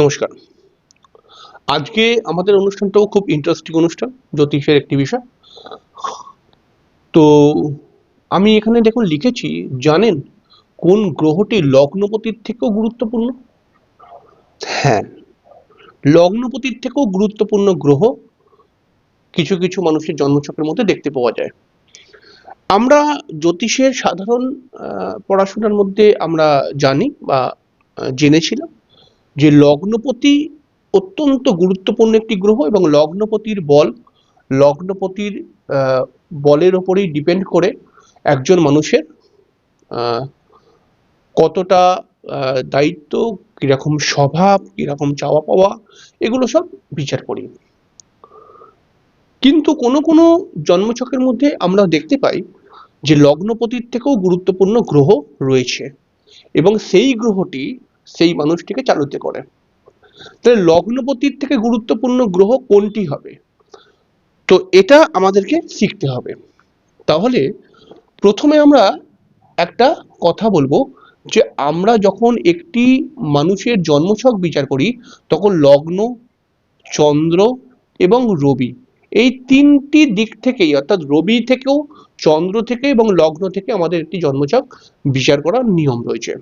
নমস্কার। আজকে আমাদের অনুষ্ঠানটাও খুব ইন্টারেস্টিং অনুষ্ঠান, জ্যোতিষের একটি বিষয়। তো আমি এখানে দেখুন লিখেছি, জানেন কোন গ্রহটি লগ্নপতির থেকেও গুরুত্বপূর্ণ? হ্যাঁ লগ্নপতির থেকেও গুরুত্বপূর্ণ গ্রহ কিছু কিছু মানুষের জন্মছকের মধ্যে দেখতে পাওয়া যায়। আমরা জ্যোতিষের সাধারণ পড়াশোনার মধ্যে আমরা জানি বা জেনেছিলাম। যে লগ্নপতি অত্যন্ত গুরুত্বপূর্ণ একটি গ্রহ এবং লগ্নপতির বল, লগ্নপতির বলের ওপরেই ডিপেন্ড করে একজন মানুষের কতটা দায়িত্ব, কীরকম স্বভাব, কীরকম চাওয়া পাওয়া, এগুলো সব বিচার করি। কিন্তু কোনো কোনো জন্মছকের মধ্যে আমরা দেখতে পাই যে লগ্নপতির থেকেও গুরুত্বপূর্ণ গ্রহ রয়েছে এবং সেই গ্রহটি সেই মানুষটিকে চালিত করে। তাহলে লগ্নপতির থেকে গুরুত্বপূর্ণ গ্রহ কোনটি হবে? তো এটা আমাদেরকে শিখতে হবে। তাহলে প্রথমে আমরা একটা কথা বলব যে আমরা যখন একটি মানুষের জন্মছক বিচার করি, তখন লগ্ন, চন্দ্র এবং রবি এই তিনটি দিক থেকেই, অর্থাৎ রবি থেকেও, চন্দ্র থেকে এবং লগ্ন থেকে আমাদের একটি জন্মছক বিচার করার নিয়ম রয়েছে।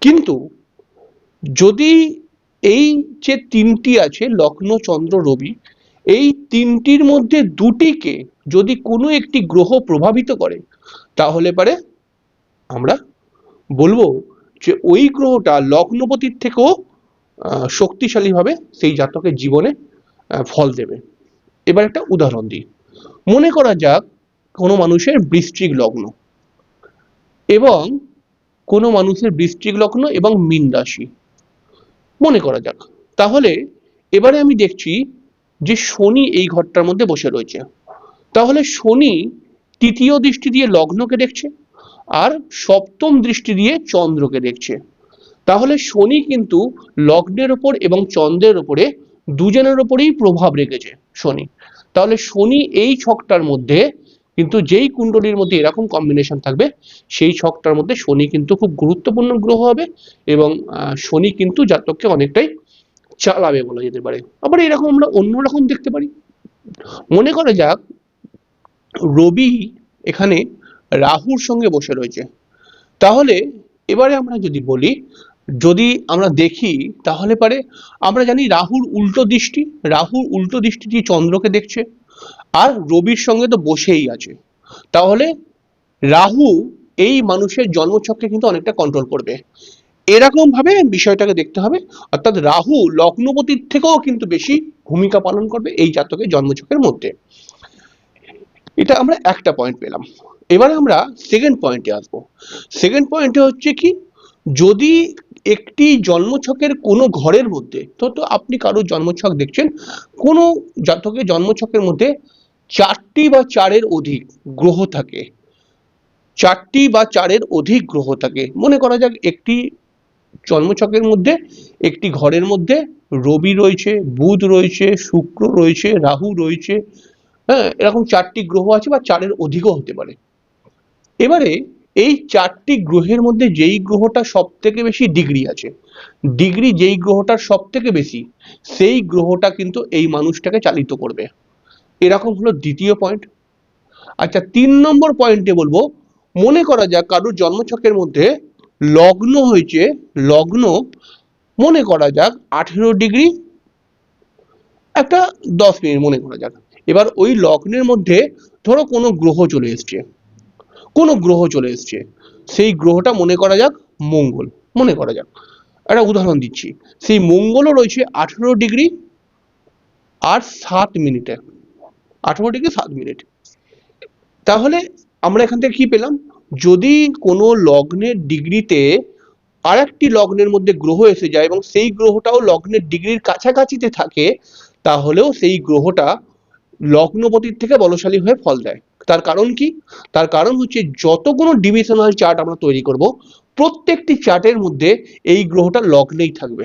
কিন্তু যদি এই যে তিনটি আছে, লগ্ন, চন্দ্র, রবি, এই তিনটির মধ্যে দুটিকে যদি কোনো একটি গ্রহ প্রভাবিত করে, তাহলে পারে আমরা বলব যে ওই গ্রহটা লগ্নপতির থেকেও শক্তিশালীভাবে সেই জাতকের জীবনে ফল দেবে। এবার একটা উদাহরণ দিই। মনে করা যাক কোনো মানুষের বৃশ্চিক লগ্ন এবং কোনো মানুষের বৃশ্চিক লগ্ন এবং মীন রাশি। মনে করা যাক। তাহলে এবারে আমি দেখছি যে শনি এই ঘরটার মধ্যে বসে রয়েছে। তাহলে শনি তৃতীয় দৃষ্টি দিয়ে লগ্নকে দেখছে আর সপ্তম দৃষ্টি দিয়ে চন্দ্রকে দেখছে। তাহলে শনি কিন্তু লগ্নের ওপর এবং চন্দ্রের ওপরে দুজনের ওপরেই প্রভাব রেখেছে শনি। তাহলে শনি এই ছকটার মধ্যে কিন্তু যেই কুণ্ডলীর মধ্যে এরকম কম্বিনেশন থাকবে, সেই ছকটার মধ্যে শনি কিন্তু খুব গুরুত্বপূর্ণ গ্রহ হবে এবং শনি কিন্তু জাতককে অনেকটাই চালাবে বলা যেতে পারে। আবার এরকম আমরা অন্যরকম দেখতে পারি। মনে করা যাক, রবি এখানে রাহুর সঙ্গে বসে রয়েছে। তাহলে এবারে আমরা যদি বলি, যদি আমরা দেখি, তাহলে পারে আমরা জানি রাহুর উল্টো দৃষ্টি, রাহুর উল্টো দৃষ্টি দিয়ে চন্দ্রকে দেখছে আর রবির সঙ্গে তো বসেই আছে। তাহলে রাহু এই মানুষের জন্মছককে কিন্তু অনেকটা কন্ট্রোল করবে। এরকম ভাবে বিষয়টাকে দেখতে হবে। অর্থাৎ রাহু লগ্নপতির থেকেও কিন্তু বেশি ভূমিকা পালন করবে এই জাতকের জন্মছকের মধ্যে। এটা আমরা একটা পয়েন্ট পেলাম। এবারে আমরা সেকেন্ড পয়েন্টে আসব। সেকেন্ড পয়েন্টে হচ্ছে কি, যদি একটি জন্মছকের কোনো ঘরের মধ্যে, তো তো আপনি কারোর জন্মছক দেখছেন, কোনো জাতকের জন্মছকের মধ্যে চারটি বা চারের অধিক গ্রহ থাকে। চারটি বা চারের অধিক গ্রহ থাকে। মনে করা যাক একটি জন্মছকের মধ্যে, একটি ঘরের মধ্যে রবি রয়েছে, বুধ রয়েছে, শুক্র রয়েছে, রাহু রয়েছে হ্যাঁ এরকম চারটি গ্রহ আছে বা চারের অধিকও হতে পারে। এবারে এই চারটি গ্রহের মধ্যে যেই গ্রহটা সব থেকে বেশি ডিগ্রি আছে, ডিগ্রি যেই গ্রহটার সব থেকে বেশি, সেই গ্রহটা কিন্তু এই মানুষটাকে চালিত করবে। এরকম হলো দ্বিতীয় পয়েন্ট আচ্ছা তিন নম্বর পয়েন্টে বলব, মনে করা যাক কারোর জন্মছকের মধ্যে লগ্ন হয়েছে, লগ্ন মনে করা যাক আঠেরো ডিগ্রি। একটা দশ মিনিট মনে করা যাক। এবার ওই লগ্নের মধ্যে ধরো কোনো গ্রহ চলে এসছে। কোনো গ্রহ চলে এসছে। সেই গ্রহটা মনে করা যাক মঙ্গল, মনে করা যাক। একটা উদাহরণ দিচ্ছি। সেই মঙ্গলও রয়েছে আঠেরো ডিগ্রি আর সাত মিনিটে। আঠেরো ডিগ্রি, সাত মিনিট। তাহলে আমরা এখান থেকে কি পেলাম? যদি কোনো লগ্নের ডিগ্রিতে আরেকটি লগ্নের মধ্যে গ্রহ এসে যায় এবং সেই গ্রহটাও লগ্নের ডিগ্রির কাছাকাছিতে থাকে, তাহলেও সেই গ্রহটা লগ্নপতির থেকে বলশালী হয়ে ফল দেয়। তার কারণ কি? তার কারণ হচ্ছে যতগুলো ডিভিশনাল চার্ট আমরা তৈরি করব, প্রত্যেকটি চার্টের মধ্যে এই গ্রহটা লগ্নেই থাকবে।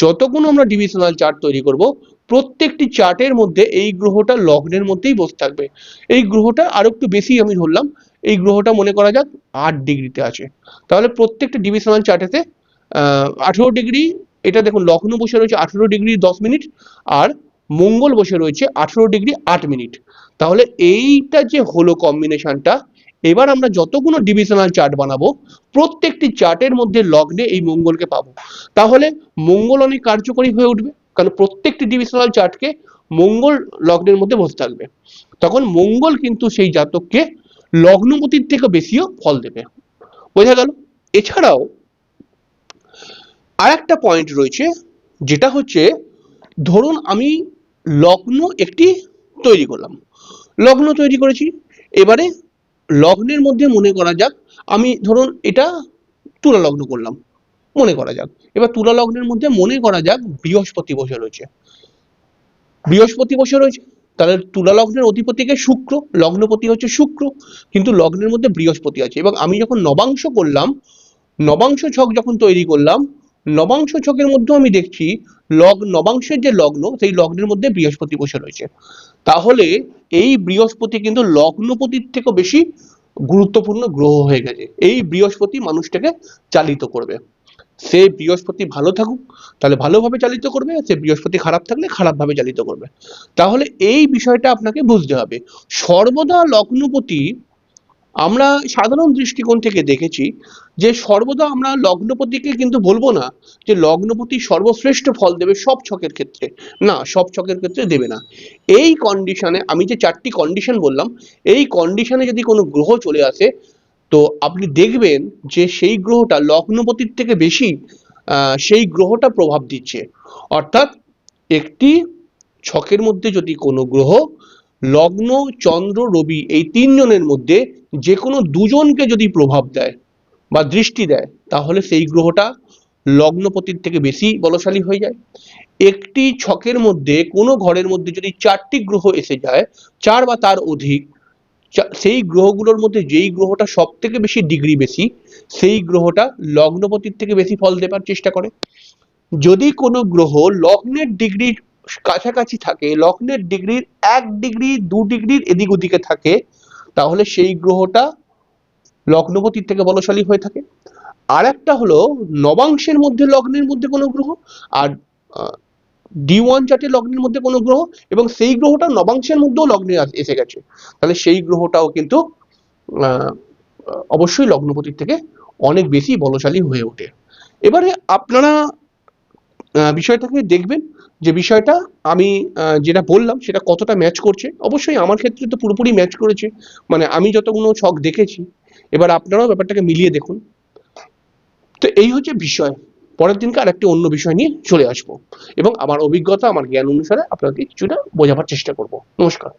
যতগুলো আমরা ডিভিশনাল চার্ট তৈরি করব, প্রত্যেকটি চার্টের মধ্যে এই গ্রহটা লগ্নের মধ্যেই বসে থাকবে। এই গ্রহটা আরও একটু বেশি আমি ধরলাম, এই গ্রহটা মনে করা যাক আট ডিগ্রিতে আছে। তাহলে প্রত্যেকটা ডিভিশনাল চার্টেতে আহ, আঠেরো ডিগ্রি, এটা দেখুন লগ্ন বসে রয়েছে আঠেরো ডিগ্রি দশ মিনিট, আর মঙ্গল বসে রয়েছে আঠেরো ডিগ্রি আট মিনিট। তাহলে এইটা যে হলো কম্বিনেশনটা এবার আমরা যতগুলো ডিভিশনাল চার্ট বানাবো, প্রত্যেকটি চার্টের মধ্যে লগ্নে এই মঙ্গলকে পাবো। তাহলে মঙ্গল অনেক কার্যকরী হয়ে উঠবে, কারণ প্রত্যেকটি ডিভিশনাল চার্টকে মঙ্গল লগ্নের মধ্যে বসে থাকবে। তখন মঙ্গল কিন্তু সেই জাতককে লগ্নপতির থেকে বেশিও ফল দেবে। বোঝা গেল? এছাড়াও আর একটা পয়েন্ট রয়েছে, যেটা হচ্ছে, ধরুন আমি লগ্ন একটি তৈরি করলাম। লগ্ন তৈরি করেছি। এবারে লগ্নের মধ্যে মনে করা যাক, আমি ধরুন এটা তুলা লগ্ন করলাম, মনে করা যাক। এবার তুলা লগ্নের মধ্যে মনে করা যাক বৃহস্পতি বসে রয়েছে। বৃহস্পতি বসে রয়েছে, তাহলে তুলা লগ্নের অধিপতিকে শুক্র। লগ্নপতি হচ্ছে শুক্র, কিন্তু লগ্নের মধ্যে বৃহস্পতি আছে। এবং আমি যখন নবাংশ করলাম, নবাংশ ছক যখন তৈরি করলাম নবাংশ ছকের মধ্যেও আমি দেখছি লগ নবাংশের যে লগ্ন, সেই লগ্নের মধ্যে বৃহস্পতি বসে রয়েছে। তাহলে এই বৃহস্পতি কিন্তু লগ্নপতির থেকেও বেশি গুরুত্বপূর্ণ গ্রহ হয়ে গেছে। এই বৃহস্পতি মানুষটাকে চালিত করবে। সে বৃহস্পতি ভালো থাকুক, তাহলে ভালোভাবে চালিত করবে, সে বৃহস্পতি খারাপ থাকলে খারাপভাবে চালিত করবে। তাহলে এই বিষয়টা আপনাকে বুঝতে হবে। সর্বদা লগ্নপতি, আমরা সাধারণ দৃষ্টিকোণ থেকে দেখেছি যে সর্বদা আমরা লগ্নপতিকে কিন্তু বলব না যে লগ্নপতি সর্বশ্রেষ্ঠ ফল দেবে সব ছকের ক্ষেত্রে। না, সব ছকের ক্ষেত্রে দেবে না। এই কন্ডিশনে আমি যে চারটি কন্ডিশন বললাম, এই কন্ডিশনে যদি কোনো গ্রহ চলে আসে, তো আপনি দেখবেন যে সেই গ্রহটা লগ্নপতির থেকে বেশি সেই গ্রহটা প্রভাব দিচ্ছে। অর্থাৎ একটি ছকের মধ্যে যদি কোনো গ্রহ, লগ্ন, চন্দ্র, রবি এই তিনজনের মধ্যে যে কোনো দুজনকে যদি প্রভাব দেয় বা দৃষ্টি দেয়, তাহলে সেই গ্রহটা লগ্নপতির থেকে বেশি বলশালী হয়ে যায়। একটি ছকের মধ্যে, কোনো ঘরের মধ্যে যদি চারটি গ্রহ এসে যায়, চার বা তার অধিক সেই গ্রহগুলোর মধ্যে যেই গ্রহটা সব থেকে বেশি ডিগ্রি বেশি, সেই গ্রহটা লগ্নপতির থেকে বেশি ফল দেবার চেষ্টা করে। যদি কোনো গ্রহ লগ্নের ডিগ্রির কাছাকাছি থাকে, লগ্নের ডিগ্রির এক ডিগ্রি, দু ডিগ্রির এদিক ওদিকে থাকে, তাহলে সেই গ্রহটা লগ্নপতির থেকে বলশালী হয়ে থাকে। আর একটা হলো নবাংশের মধ্যে লগ্নের মধ্যে কোনো গ্রহ আর ডি ওয়ান চার্টে লগ্নের মধ্যে কোনো গ্রহ এবং সেই গ্রহটা নবাংশের মধ্যেও লগ্নে এসে গেছে। তাহলে সেই গ্রহটাও কিন্তু অবশ্যই লগ্নপতির থেকে অনেক বেশি বলশালী হয়ে ওঠে। এবারে আপনারা বিষয়টাকে দেখবেন যে বিষয়টা আমি যেটা বললাম সেটা কতটা ম্যাচ করছে। অবশ্যই আমার ক্ষেত্রে তো পুরোপুরি ম্যাচ করেছে। মানে আমি যতগুলো ছক দেখেছি এবার আপনারাও ব্যাপারটাকে মিলিয়ে দেখুন। তো এই হচ্ছে বিষয়। পরের দিনকে আরেকটি অন্য বিষয় নিয়ে চলে আসব। এবং আমার অভিজ্ঞতা, আমার জ্ঞান অনুসারে আপনাকে কিছুটা বোঝাবার চেষ্টা করব। নমস্কার।